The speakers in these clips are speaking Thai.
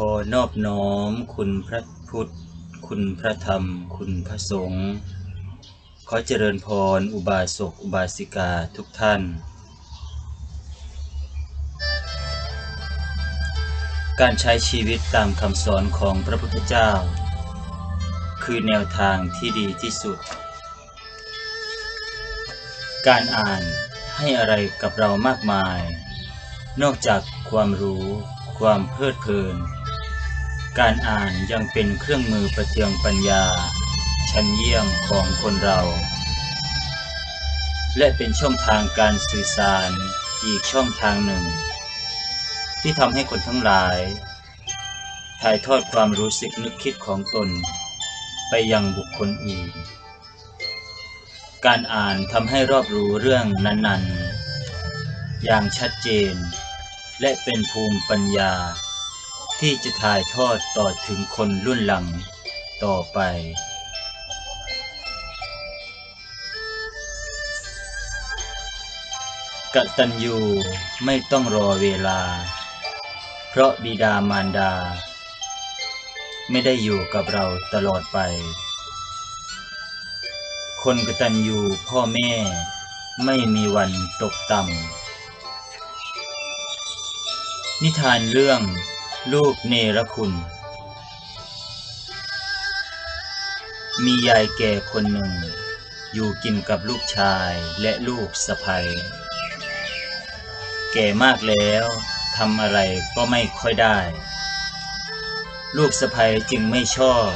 ขอนอบน้อมคุณพระพุทธ คุณพระธรรม คุณพระสงฆ์ ขอเจริญพร อุบาสก อุบาสิกาทุกท่าน การใช้ชีวิตตามคำสอนของพระพุทธเจ้า คือแนวทางที่ดีที่สุด การอ่านให้อะไรกับเรามากมาย นอกจากความรู้ความเพลิดเพลิน การอ่านยังเป็นเครื่องมือประเทืองปัญญา ชั้นเยี่ยมของคนเรา และเป็นช่องทางการสื่อสารอีกช่องทางหนึ่ง ที่ทำให้คนทั้งหลาย ถ่ายทอดความรู้สึกนึกคิดของตน ไปยังบุคคลอื่น การอ่านทำให้รอบรู้เรื่องนั้น ๆ อย่างชัดเจน และเป็นภูมิปัญญา ที่จะถ่ายทอดต่อถึงคนรุ่นหลังต่อไปกตัญญูไม่ต้องรอเวลา เพราะบิดามารดา ไม่ได้อยู่กับเราตลอดไป คนกตัญญูพ่อแม่ไม่มีวันตกต่ำนิทานเรื่อง ลูกเนรคุณ มียายแก่คนหนึ่ง อยู่กินกับลูกชายและลูกสะใภ้แก่มากแล้วทำอะไรก็ไม่ค่อยได้ ลูกสะใภ้จึงไม่ชอบ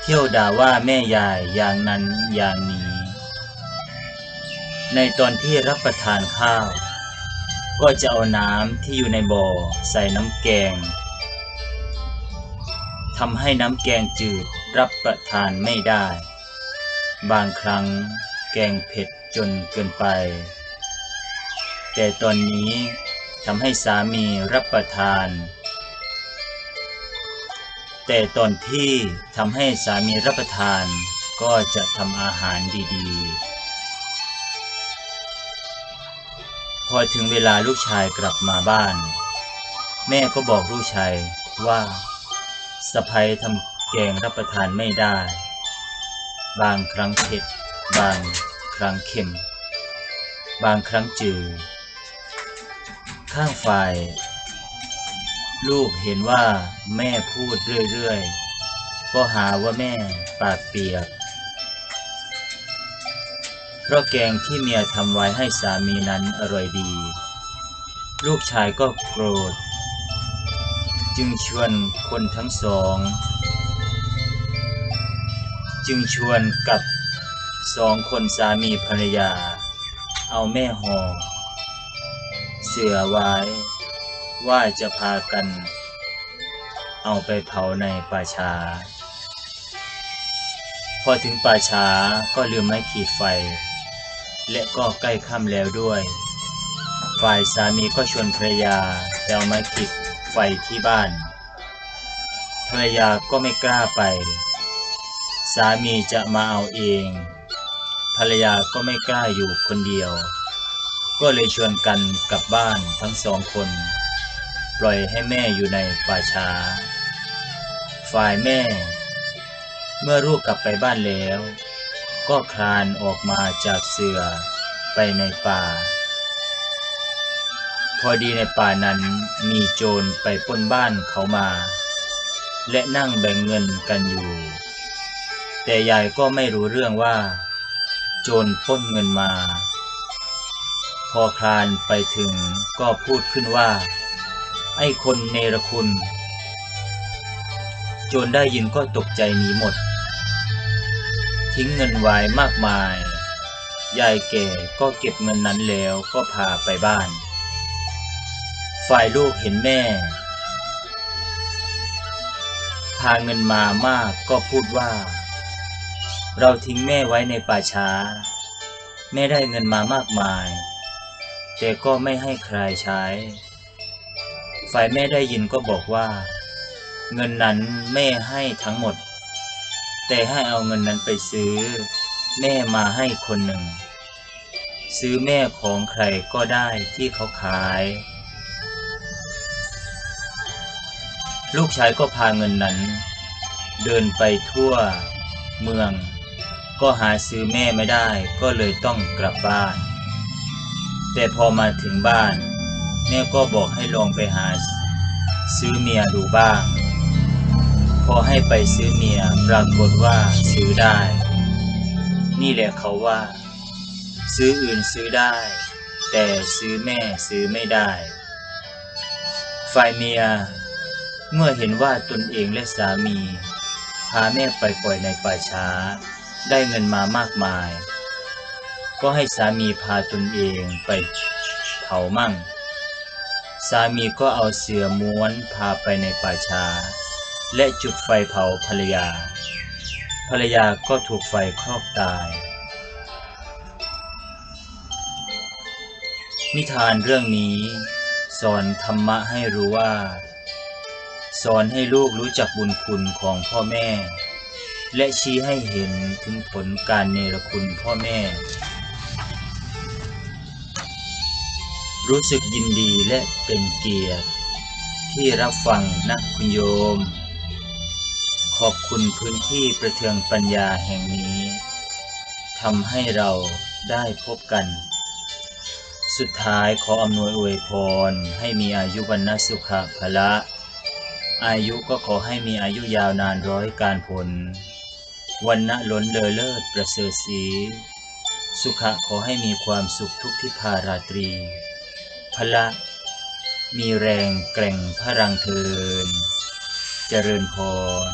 เที่ยวด่าว่าแม่ยายอย่างนั้นอย่างนี้ ในตอนที่รับประทานข้าว ก็จะเอาน้ำที่อยู่ในบ่อใส่น้ำแกงทำให้น้ำแกงจืดรับประทานไม่ได้ บางครั้งแกงเผ็ดจนเกินไป แต่ตอนนี้ทำให้สามีรับประทาน แต่ตอนที่ทำให้สามีรับประทานก็จะทำอาหารดีๆ อถึงเวลาลูกชายกลับมาบ้าน แม่ก็บอกลูกชายว่าสะพ้ยทำแกงรับประทานไม่ได้ บางครั้งเผ็ด บางครั้งเค็ม บางครั้งจืดข้างฝ่าย ลูกเห็นว่าแม่พูดเรื่อยๆ ก็หาว่าแม่ปากเปียก เพราะแกงที่เมียทำไว้ให้สามีนั้นอร่อยดี ลูกชายก็โกรธ จึงชวนคนทั้งสอง จึงชวนกับสองคนสามีภรรยา เอาแม่หอเสือไว้ว่าจะพากัน เอาไปเผาในป่าช้า พอถึงป่าช้าก็ลืมไม้ขีดไฟ และก็ใกล้ค่ำแล้วด้วย ฝ่ายสามีก็ชวนภรรยาไปเอาไม้ขีดไฟที่บ้าน ภรรยาก็ไม่กล้าไป สามีจะมาเอาเอง ภรรยาก็ไม่กล้าอยู่คนเดียว ก็เลยชวนกันกลับบ้านทั้งสองคน ปล่อยให้แม่อยู่ในป่าช้า ฝ่ายแม่ เมื่อลูกกลับไปบ้านแล้ว ก็คลานออกมาจากเสือไปในป่า พอดีในป่านั้นมีโจรไปปล้นบ้านเขามา และนั่งแบ่งเงินกันอยู่ แต่ยายก็ไม่รู้เรื่องว่า โจรปล้นเงินมา พอคลานไปถึงก็พูดขึ้นว่า ไอ้คนเนรคุณ โจรได้ยินก็ตกใจหนีหมด ทิ้งเงินไว้มากมาย ยายแก่ก็เก็บเงินนั้นแล้วก็พาไปบ้าน ฝ่ายลูกเห็นแม่ พาเงินมามากก็พูดว่า เราทิ้งแม่ไว้ในป่าช้า แม่ได้เงินมามากมาย แต่ก็ไม่ให้ใครใช้ ฝ่ายแม่ได้ยินก็บอกว่า เงินนั้นแม่ให้ทั้งหมด แต่ให้เอาเงินนั้นไปซื้อ แม่มาให้คนหนึ่ง ซื้อแม่ของใครก็ได้ที่เขาขาย ลูกชายก็พาเงินนั้น เดินไปทั่วเมือง ก็หาซื้อแม่ไม่ได้ก็เลยต้องกลับบ้าน แต่พอมาถึงบ้าน แม่ก็บอกให้ลองไปหาซื้อเมียดูบ้าง พอให้ไปซื้อเมียปรากฏว่าซื้อได้ นี่แหละเขาว่า ซื้ออื่นซื้อได้ แต่ซื้อแม่ซื้อไม่ได้ ฝ่ายเมีย เมื่อเห็นว่าตนเองและสามี พาแม่ไปปล่อยในป่าช้า ได้เงินมามากมาย ก็ให้สามีพาตนเองไปเผามั่ง สามีก็เอาเสือม้วนพาไปในป่าช้า และจุดไฟเผาภรรยา ภรรยาก็ถูกไฟคลอกตาย นิทานเรื่องนี้สอนธรรมะให้รู้ว่า สอนให้ลูกรู้จักบุญคุณของพ่อแม่ และชี้ให้เห็นถึงผลการเนรคุณพ่อแม่ รู้สึกยินดีและเป็นเกียรติที่รับฟังนะคุณโยม ขอบคุณพื้นที่ประเทืองปัญญาแห่งนี้ทำให้เราได้พบกัน สุดท้ายขออำนวยอวยพร ให้มีอายุวันนสุขภละ อายุก็ขอให้มีอายุยาวนานร้อยการผล วันณะล้นเลอเลิศประเสริฐสีสุขะขอให้มีความสุขทุกทิพาราตรี พละ มีแรงแกร่งพรังเทิน เจริญพร